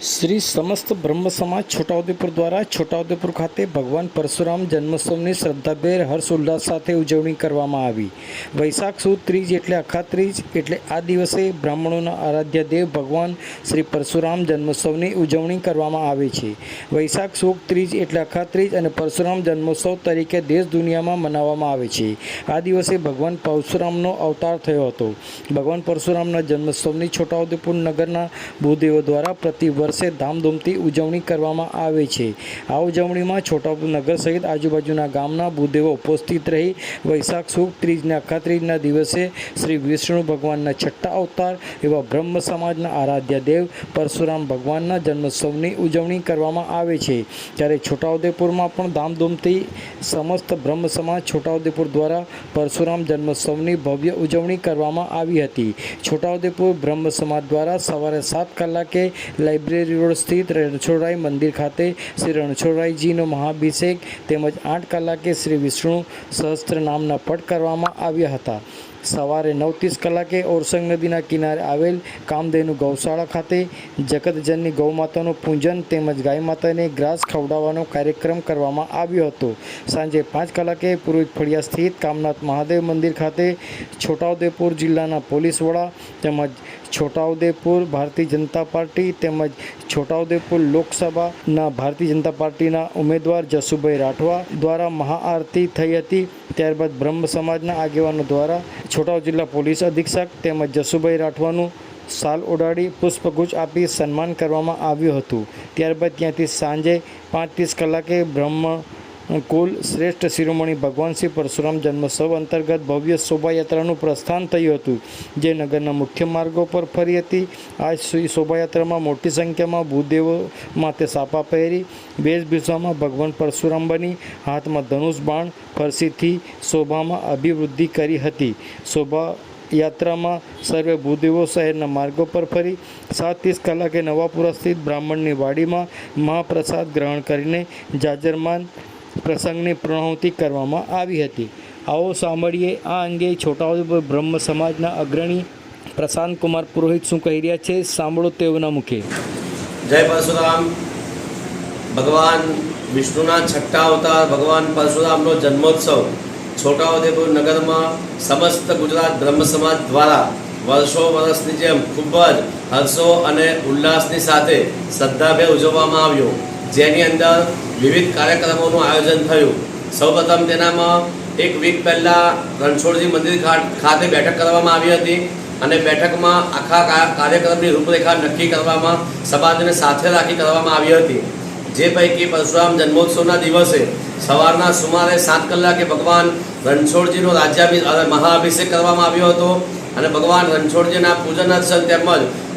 શ્રી સમસ્ત બ્રહ્મ સમાજ છોટાઉદેપુર દ્વારા છોટાઉદેપુર ખાતે ભગવાન પરશુરામ જન્મોત્સવની શ્રદ્ધાભેર હર્ષ ઉલ્લાસ સાથે ઉજવણી કરવામાં આવી. વૈશાખ સુદ ત્રીજ એટલે અખાત્રીજ એટલે આ દિવસે બ્રાહ્મણોના આરાધ્ય દેવ ભગવાન શ્રી પરશુરામ જન્મોત્સવની ઉજવણી કરવામાં આવે છે. વૈશાખ સુદ ત્રીજ એટલે અખાત્રીજ અને પરશુરામ જન્મોત્સવ તરીકે દેશ દુનિયામાં મનાવવામાં આવે છે. આ દિવસે ભગવાન પરશુરામનો અવતાર થયો હતો. ભગવાન પરશુરામના જન્મોત્સવની છોટાઉદેપુર નગરના ભૂદેવો દ્વારા પ્રતિ વર્ષે ધામધૂમથી ઉજવણી કરવામાં આવે છે. આ ઉજવણીમાં છોટાઉદેપુર સહિત આજુબાજુના ગામના ભૂદેવો ઉપસ્થિત રહી વૈશાખ સુખ ત્રીજના અખાત્રીજના દિવસે શ્રી વિષ્ણુ ભગવાનના છઠ્ઠા અવતાર એવા બ્રહ્મ સમાજના આરાધ્ય દેવ પરશુરામ ભગવાનના જન્મોત્સવની ઉજવણી કરવામાં આવે છે. ત્યારે છોટાઉદેપુરમાં પણ ધામધૂમથી સમસ્ત બ્રહ્મ સમાજ છોટાઉદેપુર દ્વારા પરશુરામ જન્મોત્સવની ભવ્ય ઉજવણી કરવામાં આવી હતી. છોટાઉદેપુર બ્રહ્મ સમાજ દ્વારા સવારે સાત કલાકે લાઇબ્રેરી રોડ સ્થિત રણછોડરાય મંદિર ખાતે શ્રી રણછોડરાયજીનો મહાભિષેક તેમજ આઠ કલાકે શ્રી વિષ્ણુ સહસ્ત્ર નામના પટ કરવામાં આવ્યા હતા. સવારે નવ ત્રીસ કલાકે ઓરસંગ નદીના કિનારે આવેલ કામધેનુ ગૌશાળા ખાતે જગતજનની ગૌમાતાનું પૂજન તેમજ ગાય માતાને ગ્રાસ ખવડાવવાનો કાર્યક્રમ કરવામાં આવ્યો હતો. સાંજે પાંચ કલાકે પુરોહિત ફળિયા સ્થિત કામનાથ મહાદેવ મંદિર ખાતે છોટાઉદેપુર જિલ્લાના પોલીસ વડા તેમજ છોટાઉદેપુર ભારતીય જનતા પાર્ટી તેમજ છોટાઉદેપુર લોકસભાના ભારતીય જનતા પાર્ટીના ઉમેદવાર જસુભાઈ રાઠવા દ્વારા મહાઆરતી થઈ હતી. ત્યારબાદ બ્રહ્મ સમાજના આગેવાનો દ્વારા છોટાઉ જિલ્લા પોલીસ અધિક્ષક તેમજ જસુભાઈ રાઠવાનું સાલ ઉડાડી પુષ્પગુચ્છ આપી સન્માન કરવામાં આવ્યું હતું. ત્યારબાદ ત્યાંથી સાંજે પાંચ ત્રીસ કલાકે બ્રહ્મ કુલ શ્રેષ્ઠ શિરોમણી ભગવાન શ્રી પરશુરામ જન્મોત્સવ અંતર્ગત ભવ્ય શોભાયાત્રાનું પ્રસ્થાન થયું હતું. જે નગરના મુખ્ય માર્ગો પર ફરી હતી. આ શોભાયાત્રામાં મોટી સંખ્યામાં ભૂદેવો માથે સાપા પહેરી વેશભૂષામાં ભગવાન પરશુરામ બની, હાથમાં ધનુષ બાણ ફરસીથી શોભામાં અભિવૃદ્ધિ કરી હતી. શોભા યાત્રામાં સર્વે ભૂદેવો શહેરના માર્ગો પર ફરી સાત ત્રીસ કલાકે નવાપુરા સ્થિત બ્રાહ્મણની વાડીમાં મહાપ્રસાદ ગ્રહણ કરીને જાજરમાન પ્રસંગની પૂર્ણાહુતિ કરવામાં આવી હતી. આવો સાંભળીએ આ અંગે છોટાઉદેપુર બ્રહ્મ સમાજના અગ્રણી પ્રશાંત કુમાર પુરોહિત શું કહી રહ્યા છે? સાંભળો તેઓના મુખે. જય પરશુરામ. ભગવાન વિષ્ણુના છઠ્ઠા અવતાર, ભગવાન પરશુરામનો જન્મોત્સવ છોટાઉદેપુર નગરમાં સમસ્ત ગુજરાત બ્રહ્મ સમાજ દ્વારા વર્ષો વર્ષની જેમ ખૂબ જ હર્ષો અને ઉલ્લાસની સાથે શ્રદ્ધાભે ઉજવવામાં આવ્યો. જેની અંદર વિવિધ કાર્યક્રમોનું આયોજન થયું. સૌપ્રથમ તેનામાં એક વીક પહેલાં રણછોડજી મંદિર ખાતે બેઠક કરવામાં આવી હતી અને બેઠકમાં આખા કાર્યક્રમની રૂપરેખા નક્કી કરવામાં સમાજને સાથે રાખી કરવામાં આવી હતી. જે પૈકી પરશુરામ જન્મોત્સવના દિવસે સવારના સુમારે સાત કલાકે ભગવાન રણછોડજીનો રાજ્યાભિ અ, મહાઅભિષેક કરવામાં આવ્યો હતો અને ભગવાન રણછોડજીના પૂજન અર્ચન તેમજ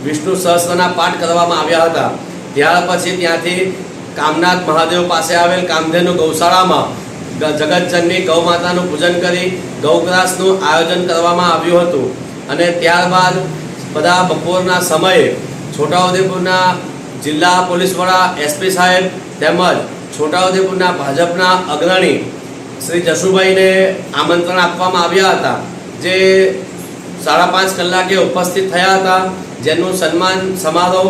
વિષ્ણુ સહસ્ત્રના પાઠ કરવામાં આવ્યા હતા. ત્યાર પછી ત્યાંથી કામનાથ મહાદેવ પાસે આવેલ કામધેનુ ગૌશાળામાં જગતજનની ગૌ માતાનું પૂજન કરી ગૌગ્રાસનું આયોજન કરવામાં આવ્યું હતું. અને ત્યારબાદ બધા બપોરના સમયે છોટાઉદેપુરના જિલ્લા પોલીસ વડા એસપી સાહેબ તેમજ છોટાઉદેપુરના ભાજપના અગ્રણી શ્રી જશુભાઈને આમંત્રણ આપવામાં આવ્યા હતા, જે સાડા પાંચ કલાકે ઉપસ્થિત થયા હતા. જેનું સન્માન સમારોહ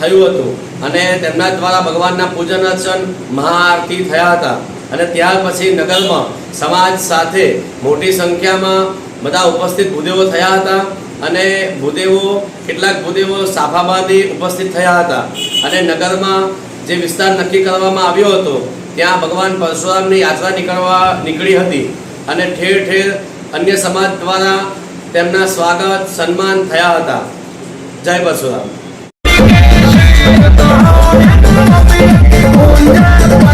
થયું હતું. અને તેમના દ્વારા ભગવાનના પૂજન અર્ચન મહાઆરતી થયા હતા. અને ત્યાર પછી નગરમાં સમાજ સાથે મોટી સંખ્યામાં બધા ઉપસ્થિત ભૂદેવો થયા હતા. અને ભૂદેવો, કેટલાક ભૂદેવો સાફાબાદી ઉપસ્થિત થયા હતા. અને નગરમાં જે વિસ્તાર નક્કી કરવામાં આવ્યો હતો, ત્યાં ભગવાન પરશુરામની યાત્રા નીકળવા નીકળી હતી. અને ઠેર ઠેર અન્ય સમાજ દ્વારા તેમના સ્વાગત, સન્માન થયા હતા. જય પરશુરામ. Yeah.